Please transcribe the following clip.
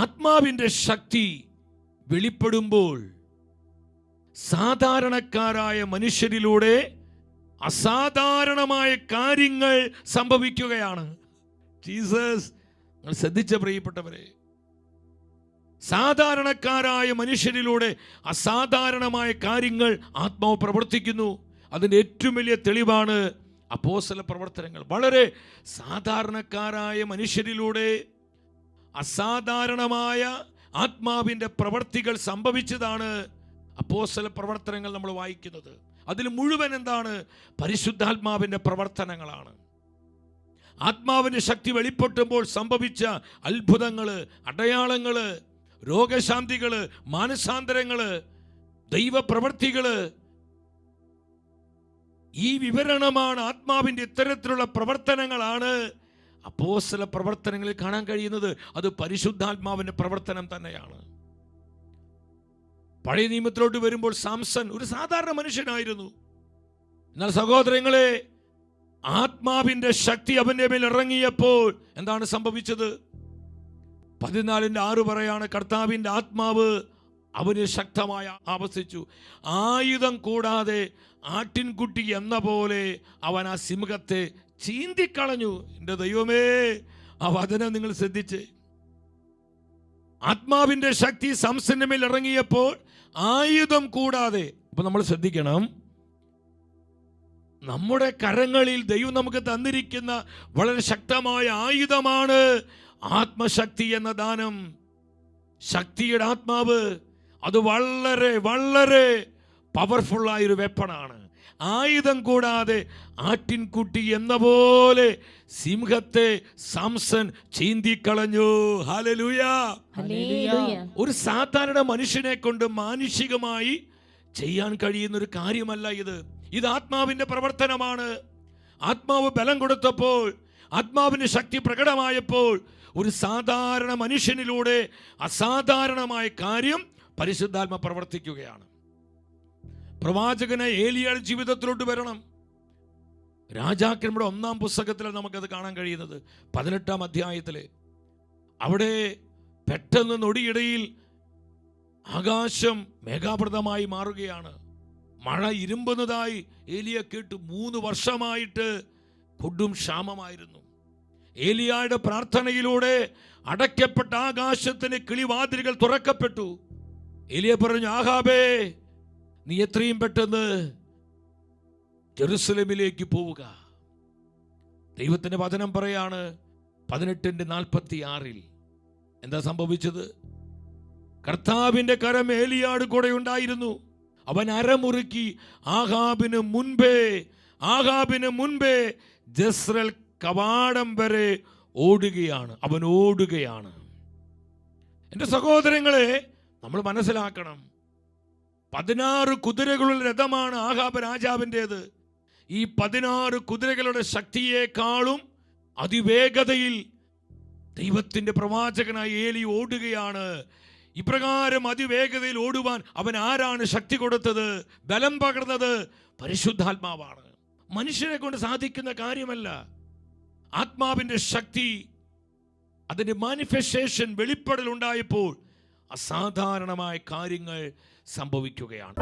ആത്മാവിന്റെ ശക്തി വെളിപ്പെടുമ്പോൾ സാധാരണക്കാരായ മനുഷ്യരിലൂടെ അസാധാരണമായ കാര്യങ്ങൾ സംഭവിക്കുകയാണ്. ജീസസ് നിങ്ങൾ ശ്രദ്ധിച്ച പ്രിയപ്പെട്ടവരെ സാധാരണക്കാരായ മനുഷ്യരിലൂടെ അസാധാരണമായ കാര്യങ്ങൾ ആത്മാവ് പ്രവർത്തിക്കുന്നു. അതിന്റെ ഏറ്റവും വലിയ തെളിവാണ് അപ്പോസല പ്രവർത്തനങ്ങൾ. വളരെ സാധാരണക്കാരായ മനുഷ്യരിലൂടെ അസാധാരണമായ ആത്മാവിന്റെ പ്രവർത്തികൾ സംഭവിച്ചതാണ് അപ്പോസല പ്രവർത്തനങ്ങൾ നമ്മൾ വായിക്കുന്നത്. അതിൽ മുഴുവൻ എന്താണ്? പരിശുദ്ധാത്മാവിന്റെ പ്രവർത്തനങ്ങളാണ്. ആത്മാവിന്റെ ശക്തി വെളിപ്പെട്ടുമ്പോൾ സംഭവിച്ച അത്ഭുതങ്ങൾ അടയാളങ്ങൾ രോഗശാന്തികൾ മാനസാന്തരങ്ങൾ ദൈവപ്രവർത്തികൾ. ഈ വിവരണമാണ് ആത്മാവിന്റെ ഇത്തരത്തിലുള്ള പ്രവർത്തനങ്ങളാണ്. അപ്പോസ്തല പ്രവർത്തനങ്ങളിൽ കാണാൻ കഴിയുന്നത് അത് പരിശുദ്ധാത്മാവിന്റെ പ്രവർത്തനം തന്നെയാണ്. പഴയ നിയമത്തിലോട്ട് വരുമ്പോൾ സാംസൺ ഒരു സാധാരണ മനുഷ്യനായിരുന്നു. എന്നാൽ സഹോദരങ്ങളെ ആത്മാവിന്റെ ശക്തി അവന്റെ മേൽ ഇറങ്ങിയപ്പോൾ എന്താണ് സംഭവിച്ചത്? പതിനാലിന്റെ ആറ് പറയാണ് കർത്താവിന്റെ ആത്മാവ് അവന് ശക്തമായ ആവസിച്ചു. ആയുധം കൂടാതെ ആട്ടിൻകുട്ടി എന്ന പോലെ അവൻ ആ സിംഹത്തെ ചീന്തിക്കളഞ്ഞു. എന്റെ ദൈവമേ ആ വചനം നിങ്ങൾ ശ്രദ്ധിച്ചേ. ആത്മാവിന്റെ ശക്തി സംസന്റെ മേൽ ഇറങ്ങിയപ്പോൾ ആയുധം കൂടാതെ അപ്പൊ നമ്മൾ ശ്രദ്ധിക്കണം. നമ്മുടെ കരങ്ങളിൽ ദൈവം നമുക്ക് തന്നിരിക്കുന്ന വളരെ ശക്തമായ ആയുധമാണ് ആത്മശക്തി എന്ന ദാനം. ശക്തിയുടെ ആത്മാവ്. അത് വളരെ വളരെ പവർഫുൾ ആയൊരു വെപ്പണാണ് ആയുധം കൂടാതെ ആട്ടിൻകുട്ടി എന്ന പോലെ സിംഹത്തെ സാംസൺ ചീന്തിക്കളഞ്ഞു. ഹലലൂയ ഒരു സാധാരണ മനുഷ്യനെ കൊണ്ട് മാനുഷികമായി ചെയ്യാൻ കഴിയുന്ന ഒരു കാര്യമല്ല ഇത്. ഇത് ആത്മാവിന്റെ പ്രവർത്തനമാണ്. ആത്മാവ് ബലം കൊടുത്തപ്പോൾ ആത്മാവിന്റെ ശക്തി പ്രകടമായപ്പോൾ ഒരു സാധാരണ മനുഷ്യനിലൂടെ അസാധാരണമായ കാര്യം പരിശുദ്ധാത്മ പ്രവർത്തിക്കുകയാണ്. പ്രവാചകനെ ഏലിയ ജീവിതത്തിലോട്ട് വരണം. രാജാക്കന്മാരുടെ ഒന്നാം പുസ്തകത്തിൽ നമുക്കത് കാണാൻ കഴിയുന്നത്. പതിനെട്ടാം അധ്യായത്തിൽ അവിടെ പെട്ടെന്ന് നൊടിയിടയിൽ ആകാശം മേഘാപ്രദമായി മാറുകയാണ്. മഴ ഇരുമ്പുന്നതായി ഏലിയ കേട്ട്. മൂന്ന് വർഷമായിട്ട് കൊടും ക്ഷാമമായിരുന്നു. ഏലിയായുടെ പ്രാർത്ഥനയിലൂടെ അടയ്ക്കപ്പെട്ട ആകാശത്തിന് കിളിവാതിലുകൾ തുറക്കപ്പെട്ടു. ഏലിയ പറഞ്ഞു ആഹാബേ നീ എത്രയും പെട്ടെന്ന് ജെറുസലേമിലേക്ക് പോവുക. ദൈവത്തിന്റെ വചനം പറയാണ് പതിനെട്ടിന്റെ നാൽപ്പത്തി ആറിൽ എന്താ സംഭവിച്ചത്? കർത്താവിന്റെ കരം ഏലിയാട് കൂടെ ഉണ്ടായിരുന്നു അവൻ അരമുറുക്കി ആഹാബിന് മുൻപേ ആഹാബിന് മുൻപേ ജസ്രൽ കവാടം വരെ ഓടുകയാണ്. അവൻ ഓടുകയാണ്. എന്റെ സഹോദരങ്ങളെ നമ്മൾ മനസ്സിലാക്കണം. പതിനാറ് കുതിരകളുടെ രഥമാണ് ആഹാബ് രാജാവിന്റെത്. ഈ പതിനാറ് കുതിരകളുടെ ശക്തിയേക്കാളും അതിവേഗതയിൽ ദൈവത്തിന്റെ പ്രവാചകനായി ഏലി ഓടുകയാണ്. ഇപ്രകാരം അതിവേഗതയിൽ ഓടുവാൻ അവൻ ആരാണ് ശക്തി കൊടുത്തത്? ബലം പകർന്നത് പരിശുദ്ധാത്മാവാണ്. മനുഷ്യരെ കൊണ്ട് സാധിക്കുന്ന കാര്യമല്ല. ആത്മാവിന്റെ ശക്തി അതിന്റെ മാനിഫെസ്റ്റേഷൻ വെളിപ്പെടൽ ഉണ്ടായപ്പോൾ അസാധാരണമായ കാര്യങ്ങൾ സംഭവിക്കുകയാണ്.